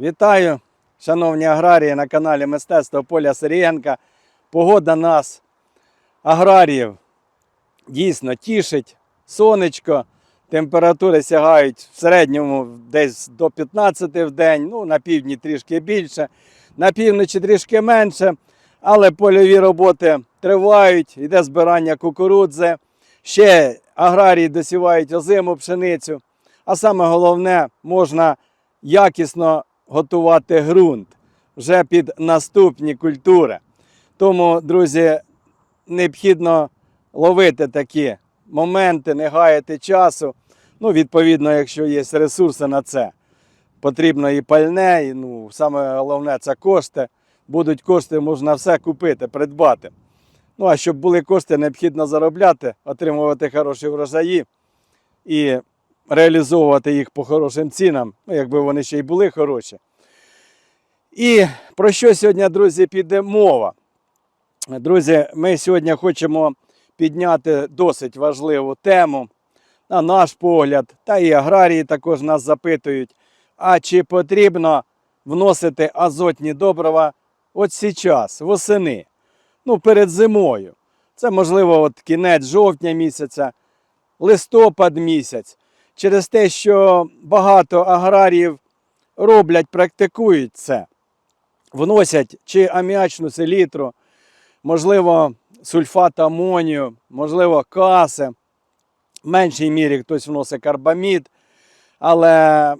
Вітаю, шановні аграрії на каналі Мистецтво Поля Сирієнка. Погода нас, аграріїв, дійсно тішить. Сонечко, температури сягають в середньому десь до 15 в день, ну на півдні трішки більше, на півночі трішки менше, але польові роботи тривають, йде збирання кукурудзи. Ще аграрії досівають озиму пшеницю. А саме головне, можна якісно готувати ґрунт вже під наступні культури. Тому, друзі, необхідно ловити такі моменти, не гаяти часу. Ну, відповідно, якщо є ресурси на це, потрібно і пальне, і ну, саме головне це кошти. Будуть кошти, можна все купити, придбати. Ну, а щоб були кошти, необхідно заробляти, отримувати хороші врожаї і реалізовувати їх по хорошим цінам, ну, якби вони ще й були хороші. І про що сьогодні, друзі, піде мова? Друзі, ми сьогодні хочемо підняти досить важливу тему, на наш погляд, та і аграрії також нас запитують, а чи потрібно вносити азотні добрива от зараз, восени, ну, перед зимою. Це, можливо, от кінець жовтня місяця, листопад місяць, через те, що багато аграріїв роблять, практикують це, вносять чи аміачну селітру, можливо, сульфат амонію, можливо, каси. В меншій мірі хтось вносить карбамід, але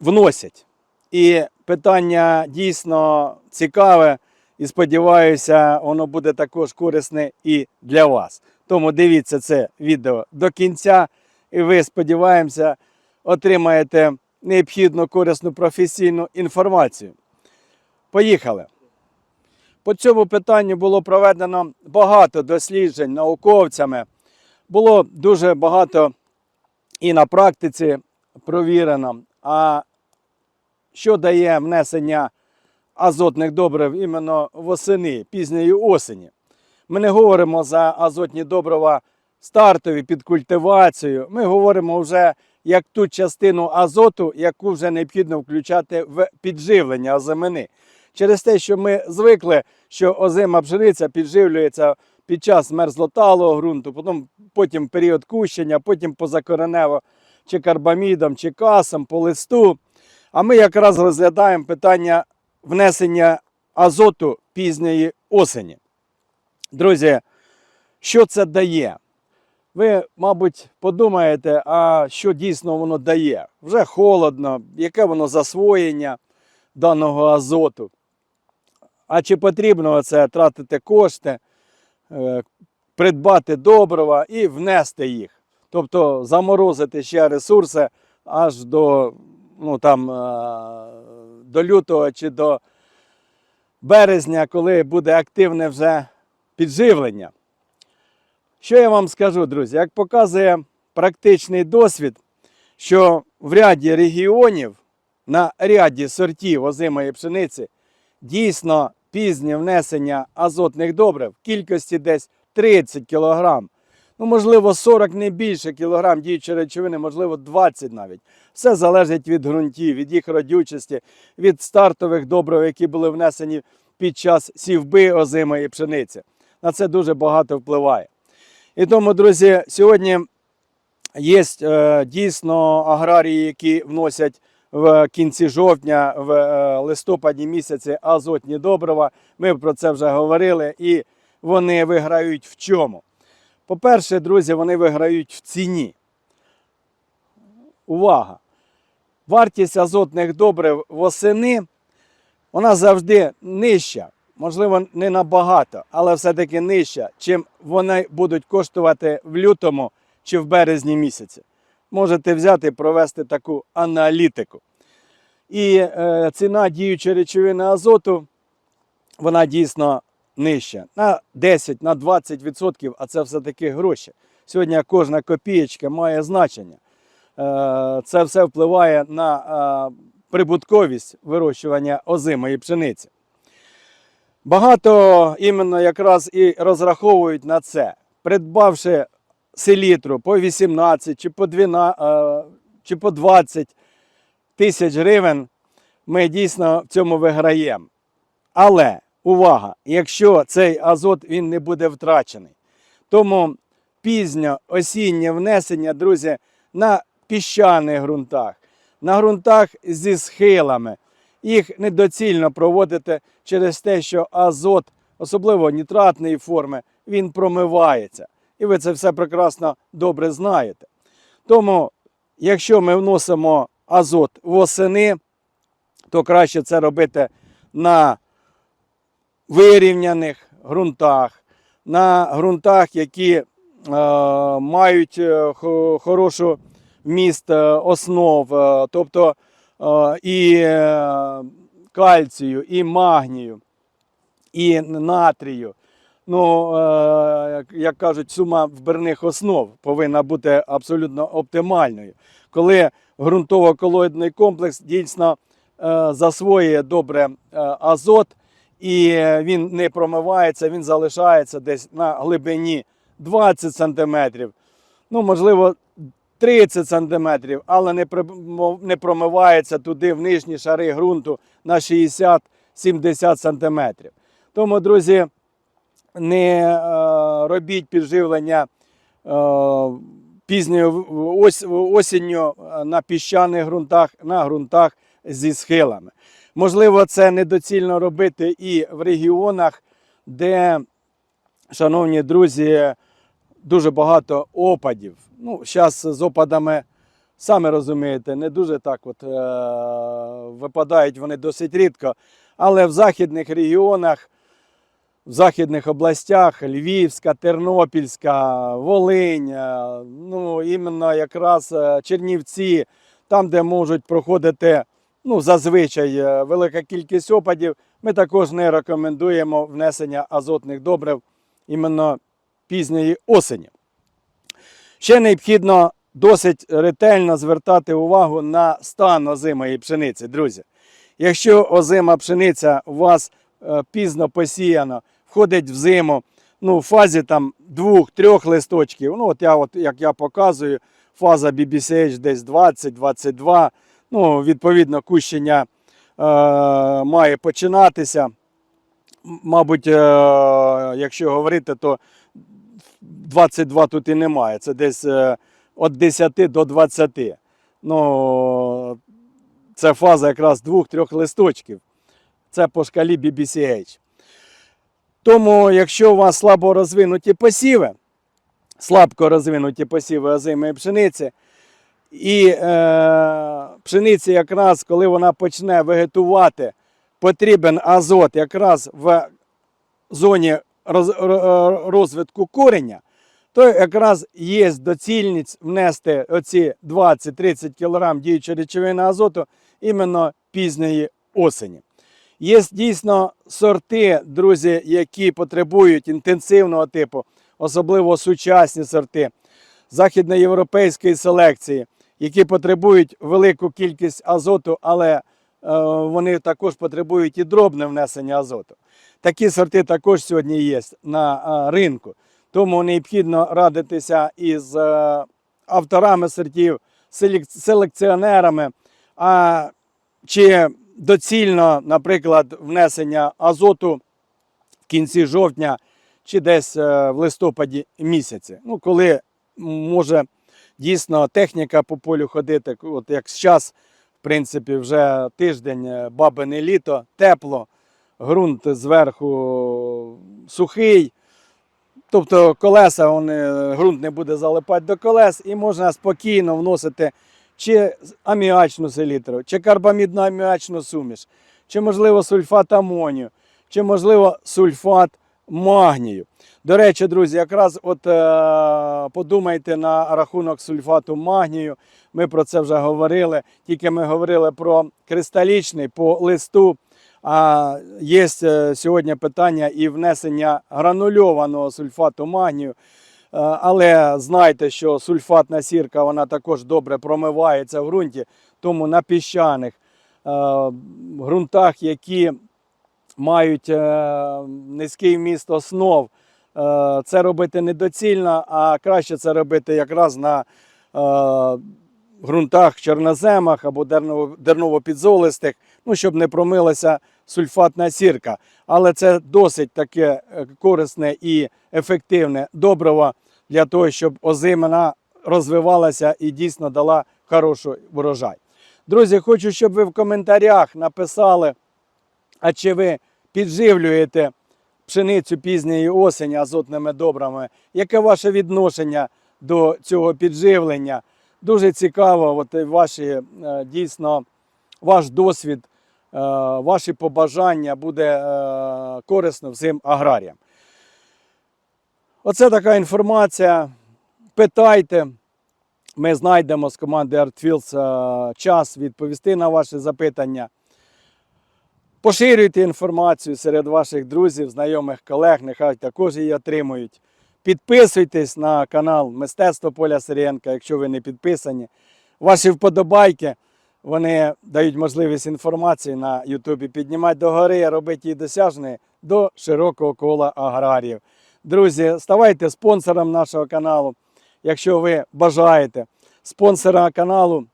вносять. І питання дійсно цікаве, і сподіваюся, воно буде також корисне і для вас. Тому дивіться це відео до кінця, і ви, сподіваємося, отримаєте необхідну корисну професійну інформацію. Поїхали! По цьому питанню було проведено багато досліджень науковцями. Було дуже багато і на практиці провірено. А що дає внесення азотних добрив іменно восени, пізньої осені? Ми не говоримо за азотні добрива стартові під культивацію. Ми говоримо вже як ту частину азоту, яку вже необхідно включати в підживлення озимини. Через те, що ми звикли, що озима пшениця підживлюється під час мерзлоталого ґрунту, потім, потім період кущення, потім позакоренево чи карбамідом, чи касом, по листу. А ми якраз розглядаємо питання внесення азоту пізньої осені. Друзі, що це дає? Ви, мабуть, подумаєте, а що дійсно воно дає? Вже холодно, яке воно засвоєння даного азоту. А чи потрібно це тратити кошти, е, придбати добрива і внести їх? Тобто заморозити ще ресурси аж до, ну, там, е, до лютого чи до березня, коли буде активне вже підживлення. Що я вам скажу, друзі? Як показує практичний досвід, що в ряді регіонів на ряді сортів озимої пшениці дійсно пізнє внесення азотних добрив в кількості десь 30 кг. Ну, можливо, 40 не більше кілограм діючої речовини, можливо, 20 навіть. Все залежить від ґрунтів, від їх родючості, від стартових добрив, які були внесені під час сівби озимої пшениці. На це дуже багато впливає. І тому, друзі, сьогодні є е, дійсно аграрії, які вносять в кінці жовтня, в е, листопаді місяці азотні добрива. Ми про це вже говорили, і вони виграють в чому? По-перше, друзі, вони виграють в ціні. Увага! Вартість азотних добрив восени вона завжди нижча, можливо, не набагато, але все-таки нижча, чим вони будуть коштувати в лютому чи в березні місяці. Можете взяти і провести таку аналітику. І е, ціна діючої речовини азоту, вона дійсно нижча. На 10, на 20%, а це все-таки гроші. Сьогодні кожна копієчка має значення. Е, це все впливає на е, прибутковість вирощування озимої пшениці. Багато іменно якраз і розраховують на це, придбавши селітру по 18 чи по 12, е, чи по 20 тисяч гривень, ми дійсно в цьому виграємо. Але увага, якщо цей азот він не буде втрачений. Тому пізньо осіннє внесення, друзі, на піщаних ґрунтах, на ґрунтах зі схилами. Їх недоцільно проводити через те, що азот, особливо нітратної форми, він промивається. І ви це все прекрасно добре знаєте. Тому, якщо ми вносимо азот восени, то краще це робити на вирівняних ґрунтах, на ґрунтах, які е, мають е, хорошу вміст е, основ, е, тобто і е, кальцію, і магнію, і натрію. Ну, е, як, кажуть, сума вбирних основ повинна бути абсолютно оптимальною. Коли ґрунтово-колоїдний комплекс дійсно е, засвоює добре е, азот, і е, він не промивається, він залишається десь на глибині 20 см, ну, можливо, 30 см, але не, промивається туди в нижні шари ґрунту на 60-70 см. Тому, друзі, не е, робіть підживлення е, пізньою осінню е, на піщаних ґрунтах, на ґрунтах зі схилами. Можливо, це недоцільно робити і в регіонах, де, шановні друзі, дуже багато опадів. Ну, зараз з опадами, самі розумієте, не дуже так от, е, випадають вони досить рідко. Але в західних регіонах, в західних областях, Львівська, Тернопільська, Волинь, е, ну, іменно якраз е, Чернівці, там, де можуть проходити ну, зазвичай е, велика кількість опадів, ми також не рекомендуємо внесення азотних добрив іменно пізньої осені. Ще необхідно досить ретельно звертати увагу на стан озимої пшениці, друзі. Якщо озима пшениця у вас е, пізно посіяна, входить в зиму, ну, в фазі там двох-трьох листочків, ну, от я, от, як я показую, фаза BBCH десь 20-22, ну, відповідно, кущення е, має починатися. Мабуть, е, якщо говорити, то 22 тут і немає. Це десь е, від 10 до 20. Ну, це фаза якраз двох-трьох листочків. Це по шкалі BBCH. Тому, якщо у вас слабо розвинуті посіви, слабко розвинуті посіви озимої пшениці, і е, пшениці, якраз коли вона почне вегетувати, потрібен азот якраз в зоні розвитку кореня, то якраз є доцільність внести оці 20-30 кг діючої речовини азоту іменно пізньої осені. Є дійсно сорти, друзі, які потребують інтенсивного типу, особливо сучасні сорти західноєвропейської селекції, які потребують велику кількість азоту, але е, вони також потребують і дробне внесення азоту. Такі сорти також сьогодні є на е, ринку. Тому необхідно радитися із е, авторами сортів, селекціонерами. А чи доцільно, наприклад, внесення азоту в кінці жовтня чи десь е, в листопаді місяці. Ну, коли може дійсно техніка по полю ходити, от як зараз, принципі, вже тиждень е, бабине літо, тепло, ґрунт зверху сухий. Тобто колеса, вони, ґрунт не буде залипати до колес, і можна спокійно вносити чи аміачну селітру, чи карбамідну аміачну суміш, чи, можливо, сульфат амонію, чи, можливо, сульфат магнію. До речі, друзі, якраз от е, подумайте на рахунок сульфату магнію. Ми про це вже говорили. Тільки ми говорили про кристалічний по листу. А є е, сьогодні питання і внесення гранульованого сульфату магнію. Е, Але знайте, що сульфатна сірка вона також добре промивається в ґрунті, тому на піщаних е, ґрунтах, які мають е, низький вміст основ, е, це робити недоцільно, а краще це робити якраз на е, ґрунтах чорноземах або дерново- дерново-підзолистих, ну, щоб не промилася сульфатна сірка. Але це досить таке корисне і ефективне добриво для того, щоб озимина розвивалася і дійсно дала хороший врожай. Друзі, хочу, щоб ви в коментарях написали, а чи ви підживлюєте пшеницю пізньої осені азотними добрами? Яке ваше відношення до цього підживлення? Дуже цікаво, от ваші е, дійсно ваш досвід, е, ваші побажання буде е, корисно всім аграріям. Оце така інформація. Питайте. Ми знайдемо з команди ArtFields час відповісти на ваші запитання. Поширюйте інформацію серед ваших друзів, знайомих, колег, нехай також її отримують. Підписуйтесь на канал Мистецтво Поля Сирієнка, якщо ви не підписані. Ваші вподобайки вони дають можливість інформації на Ютубі піднімати догори, робити її досяжною до широкого кола аграріїв. Друзі, ставайте спонсором нашого каналу, якщо ви бажаєте. Спонсора каналу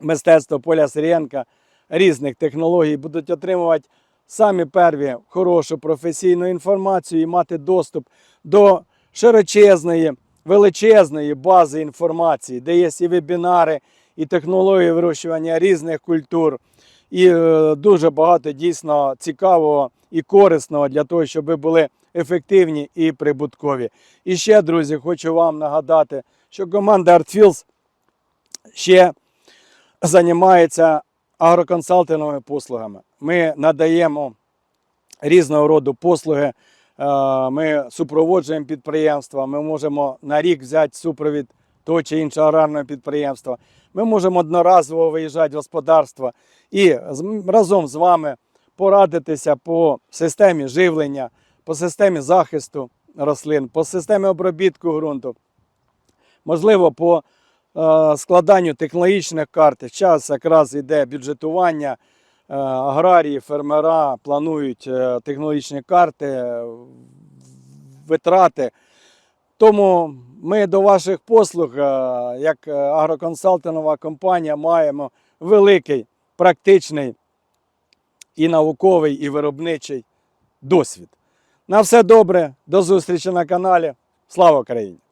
Мистецтво Поля Сирієнка різних технологій будуть отримувати самі перві хорошу професійну інформацію і мати доступ до широчезної, величезної бази інформації, де є і вебінари, і технології вирощування різних культур, і е, дуже багато дійсно цікавого і корисного для того, щоб ви були ефективні і прибуткові. І ще, друзі, хочу вам нагадати, що команда ArtFields ще займається агроконсалтинговими послугами. Ми надаємо різного роду послуги. Е, Ми супроводжуємо підприємства, ми можемо на рік взяти супровід того чи іншого аграрного підприємства. Ми можемо одноразово виїжджати в господарство і разом з вами порадитися по системі живлення, по системі захисту рослин, по системі обробітку ґрунту, можливо, по складанню технологічних карт. Час якраз йде бюджетування. Е, Аграрії, фермера планують е, технологічні карти, е, витрати. Тому ми до ваших послуг, е, як е, агроконсалтингова компанія, маємо великий практичний і науковий, і виробничий досвід. На все добре, до зустрічі на каналі. Слава Україні!